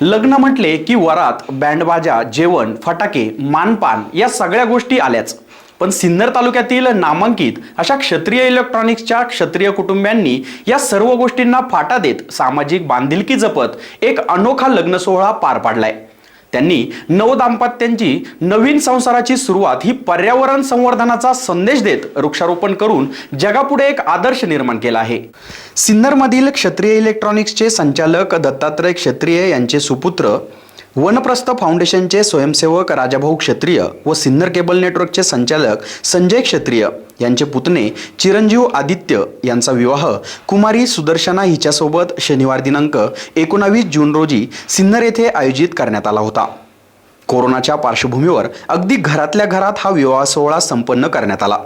लग्न म्हटले की वरात बँडबाजा जेवण फटाके मानपान या सगळ्या गोष्टी आल्याच. पण सिन्नर तालुक्यातील नामांकित अशा क्षत्रिय इलेक्ट्रॉनिक्सच्या क्षत्रिय कुटुंबियांनी या सर्व गोष्टींना फाटा देत सामाजिक बांधिलकी जपत एक अनोखा लग्न सोहळा पार पाडलाय. त्यांनी नवदाम्पत्यांची नवीन संसाराची सुरुवात ही पर्यावरण संवर्धनाचा संदेश देत वृक्षारोपण करून जगापुढे एक आदर्श निर्माण केला आहे. सिन्नरमधील क्षत्रिय इलेक्ट्रॉनिक्सचे संचालक दत्तात्रय क्षत्रिय यांचे सुपुत्र वनप्रस्थ फाउंडेशनचे स्वयंसेवक राजाभाऊ क्षत्रिय व सिन्नर केबल नेटवर्कचे संचालक संजय क्षत्रिय यांचे पुतणे चिरंजीव आदित्य यांचा विवाह कुमारी सुदर्शना हिच्यासोबत शनिवार दिनांक एकोणावीस जून रोजी सिन्नर येथे आयोजित करण्यात आला होता. कोरोनाच्या पार्श्वभूमीवर अगदी घरातल्या घरात हा विवाह सोहळा संपन्न करण्यात आला.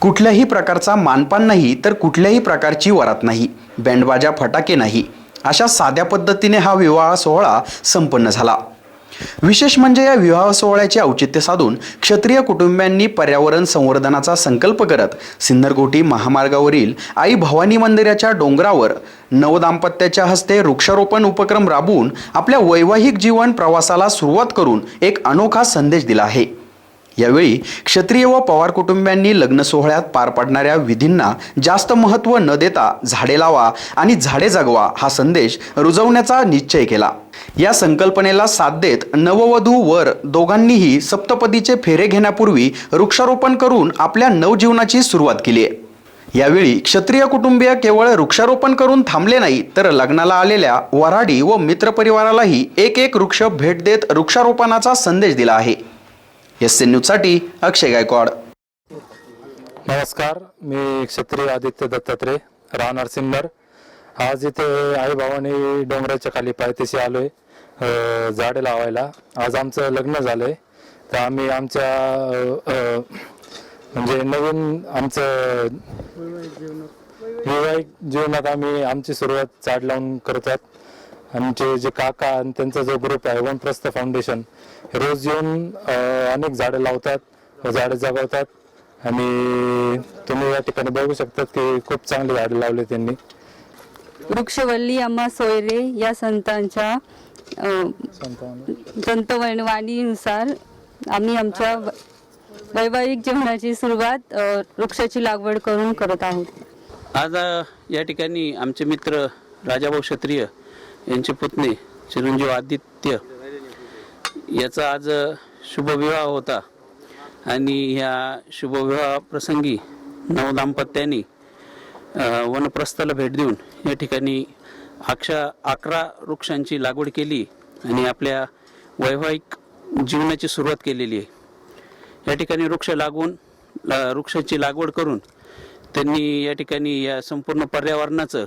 कुठल्याही प्रकारचा मानपान नाही तर कुठल्याही प्रकारची वरात नाही. बँडबाजा फटाके नाही. अशा साध्या पद्धतीने हा विवाह सोहळा संपन्न झाला. विशेष म्हणजे या विवाह सोहळ्याचे औचित्य साधून क्षत्रिय कुटुंबियांनी पर्यावरण संवर्धनाचा संकल्प करत सिन्नरगोटी महामार्गावरील आई भवानी मंदिराच्या डोंगरावर नवदाम्पत्याच्या हस्ते वृक्षारोपण उपक्रम राबवून आपल्या वैवाहिक जीवन प्रवासाला सुरुवात करून एक अनोखा संदेश दिला आहे. यावेळी क्षत्रिय व पवार कुटुंबियांनी लग्न सोहळ्यात पार पाडणाऱ्या विधींना जास्त महत्त्व न देता झाडे लावा आणि झाडे जगवा हा संदेश रुजवण्याचा निश्चय केला. या संकल्पनेला साथ देत नववधू वर दोघांनीही सप्तपदीचे फेरे घेण्यापूर्वी वृक्षारोपण करून आपल्या नवजीवनाची सुरुवात केली आहे. यावेळी क्षत्रिय कुटुंबीय केवळ वृक्षारोपण करून थांबले नाही तर लग्नाला आलेल्या वऱ्हाडी व मित्रपरिवारालाही एक एक वृक्ष भेट देत वृक्षारोपणाचा संदेश दिला आहे. एस एन न्यूजसाठी अक्षय गायकवाड. नमस्कार मी क्षत्रिय आदित्य दत्तात्रय राहणार सिन्नर. आज इथे आई भावानी डोंगराच्या खाली पायथ्याशी आलोय आहे झाडे लावायला. आज आमचं लग्न झालंय. तर आम्ही आमच्या म्हणजे नवीन आमचं वैवाहिक जीवनात आम्ही आमची सुरुवात झाड लावून करतात आमचे जे काका आणि त्यांचा जो ग्रुप आहे वनप्रस्थ फाउंडेशन हे रोज येऊन अनेक झाडं लावतात व झाडं जगवतात. आणि तुम्ही या ठिकाणी बघू शकतात की खूप चांगली झाडं लावली त्यांनी. वृक्षवल्ली अम्मा सोयरे या संतांच्या संतवाणीनुसार आम्ही आमच्या व- वैवाहिक जीवनाची सुरुवात वृक्षाची लागवड करून करत आहोत. आज या ठिकाणी आमचे मित्र राजाभाऊ क्षत्रिय यांचे पुतणे चिरंजीव आदित्य याचा आज शुभविवाह होता. आणि ह्या शुभविवाह प्रसंगी नवदाम्पत्यांनी वनप्रस्थाला भेट देऊन या ठिकाणी अक्षा अकरा वृक्षांची लागवड केली आणि आपल्या वैवाहिक जीवनाची सुरुवात केलेली आहे. या ठिकाणी वृक्ष लागून वृक्षाची लागवड करून त्यांनी या ठिकाणी या संपूर्ण पर्यावरणाचं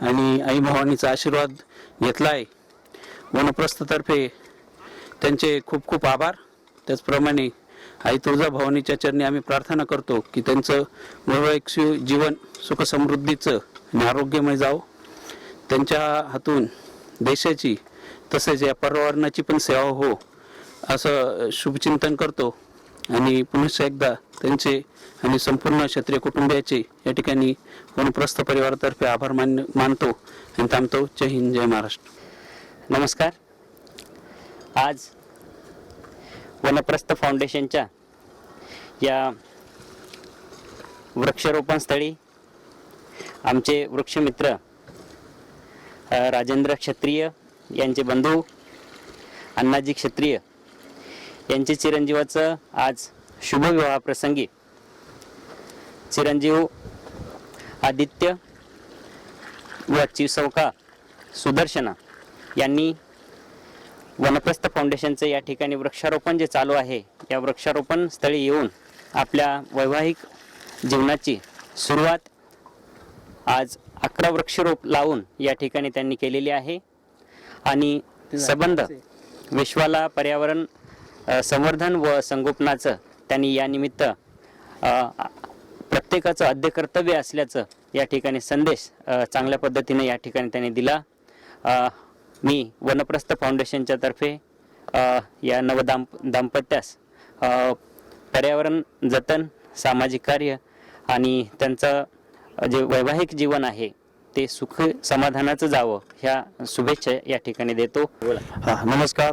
आणि आई भवानीचा आशीर्वाद घेतला आहे वनप्रस्थतर्फे त्यांचे खूप खूप आभार. त्याचप्रमाणे आई तुळजा भवानीच्या चरणी आम्ही प्रार्थना करतो की त्यांचं वैवाहिक जीवन सुखसमृद्धीचं आणि आरोग्यमय जावं. त्यांच्या हातून देशाची तसेच या पर्यावरणाची पण सेवा हो असं शुभचिंतन करतो. आणि पुनश्च एकदा त्यांचे आणि संपूर्ण क्षत्रिय कुटुंबियाचे या ठिकाणी वनप्रस्थ परिवारातर्फे आभार मान मानतो आणि थांबतो. जय हिंद जय महाराष्ट्र. नमस्कार. आज वनप्रस्थ फाउंडेशनच्या या वृक्षारोपण स्थळी आमचे वृक्षमित्र राजेंद्र क्षत्रिय यांचे बंधू अण्णाजी क्षत्रिय यांचे चिरंजीवाचं आज शुभविवाहाप्रसंगी चिरंजीव आदित्य व चिवसौका सुदर्शना यांनी वनप्रस्थ फाउंडेशनचं या ठिकाणी वृक्षारोपण जे चालू आहे या वृक्षारोपण स्थळी येऊन आपल्या वैवाहिक जीवनाची सुरुवात आज अकरा वृक्षरोप लावून या ठिकाणी त्यांनी केलेली आहे. आणि संबंध विश्वाला पर्यावरण संवर्धन व संगोपनाचं त्यांनी या निमित्त प्रत्येकाचं आद्य कर्तव्य असल्याचं या ठिकाणी संदेश चांगल्या पद्धतीने या ठिकाणी त्यांनी दिला. मी वनप्रस्थ फाउंडेशनच्या तर्फे या नवदाम्प दाम्पत्यास पर्यावरण जतन सामाजिक कार्य आणि त्यांचं जे वैवाहिक जीवन आहे ते सुख समाधानाचं जावं ह्या शुभेच्छा या ठिकाणी देतो. बोला हा नमस्कार.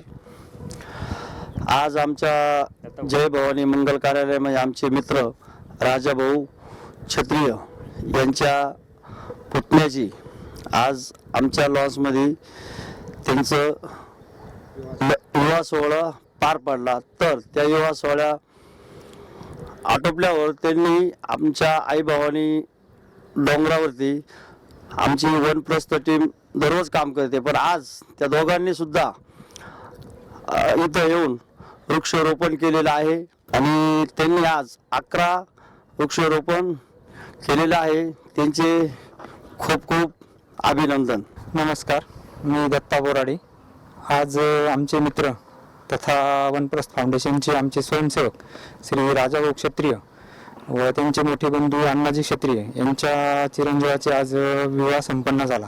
आज आमच्या जय भवानी मंगल कार्यालयामध्ये आमचे मित्र राजाभाऊ क्षत्रिय यांच्या पुतण्याची आज आमच्या लॉन्समध्ये त्यांचं ल- सोहळा पार पडला. तर त्या युवा सोहळ्या आटोपल्यावर त्यांनी आमच्या आईभावानी डोंगरावरती आमची वन प्लसचं टीम दररोज काम करते. पण आज त्या दोघांनी सुद्धा इथं येऊन वृक्षारोपण केलेलं आहे आणि त्यांनी आज अकरा वृक्षारोपण केलेलं आहे. त्यांचे खूप खूप अभिनंदन. नमस्कार मी दत्ता बोराडे. आज आमचे मित्र तथा वनप्लस फाउंडेशनचे आमचे स्वयंसेवक श्री राजाभाऊ क्षत्रिय व त्यांचे मोठे बंधू अण्णाजी क्षत्रिय यांच्या चिरंजीवाचे आज विवाह संपन्न झाला.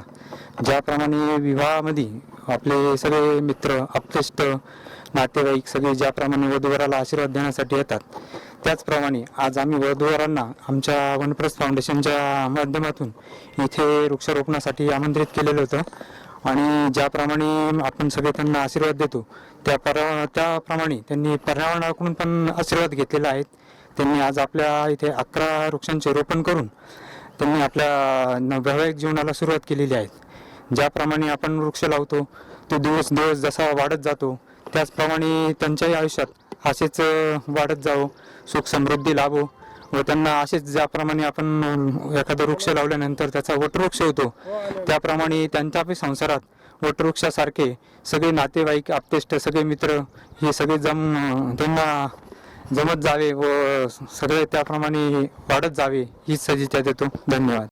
ज्याप्रमाणे विवाहामध्ये आपले सगळे मित्र आपलेष्ट नातेवाईक सगळे ज्याप्रमाणे वधूवराला आशीर्वाद देण्यासाठी येतात त्याचप्रमाणे आज आम्ही वधूवरांना आमच्या वनप्रस फाउंडेशनच्या माध्यमातून इथे वृक्षारोपणासाठी आमंत्रित केलेलं होतं. आणि ज्याप्रमाणे आपण सगळे त्यांना आशीर्वाद देतो त्या पर त्याप्रमाणे त्यांनी पर्यावरणाकडून पण आशीर्वाद घेतलेला आहेत त्यांनी आज आपल्या इथे अकरा वृक्षांचे रोपण करून त्यांनी आपल्या न- वैवाहिक जीवनाला सुरुवात केलेली आहे. ज्याप्रमाणे आपण वृक्ष लावतो तो दिवस दिवस जसा वाढत जातो त्याचप्रमाणे त्यांच्याही आयुष्यात असेच वाढत जावो सुख समृद्धी लाभो व त्यांना असेच ज्याप्रमाणे आपण एखादं एखादा वृक्ष लावल्यानंतर त्याचा वटवृक्ष होतो त्याप्रमाणे त्यांच्या संसारात वटवृक्षासारखे सगळे नातेवाईक आपतेष्ट सगळे मित्र हे सगळे जम त्यांना जमत जावे व सगळे त्याप्रमाणे वाढत जावे हीच सजिता देतो. धन्यवाद.